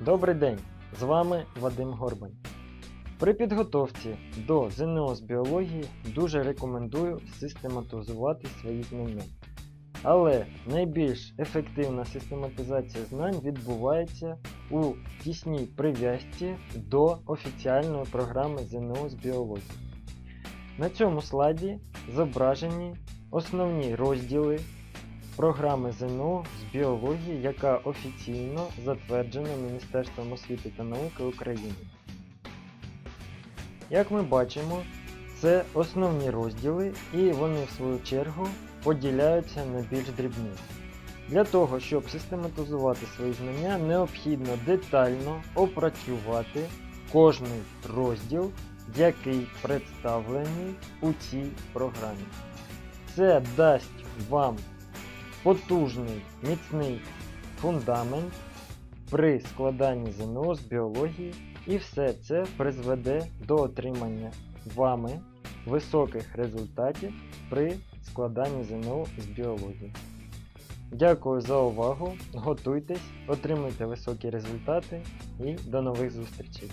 Добрий день! З вами Вадим Горбань. При підготовці до ЗНО з біології дуже рекомендую систематизувати свої знання. Але найбільш ефективна систематизація знань відбувається у тісній прив'язці до офіціальної програми ЗНО з біології. На цьому слайді зображені основні розділи програми ЗНО з біології, яка офіційно затверджена Міністерством освіти та науки України. Як ми бачимо, це основні розділи, і вони в свою чергу поділяються на більш дрібні. Для того, щоб систематизувати свої знання, необхідно детально опрацювати кожний розділ, який представлений у цій програмі. Це дасть вам потужний міцний фундамент при складанні ЗНО з біології, і все це призведе до отримання вами високих результатів при складанні ЗНО з біології. Дякую за увагу, готуйтесь, отримуйте високі результати і до нових зустрічей!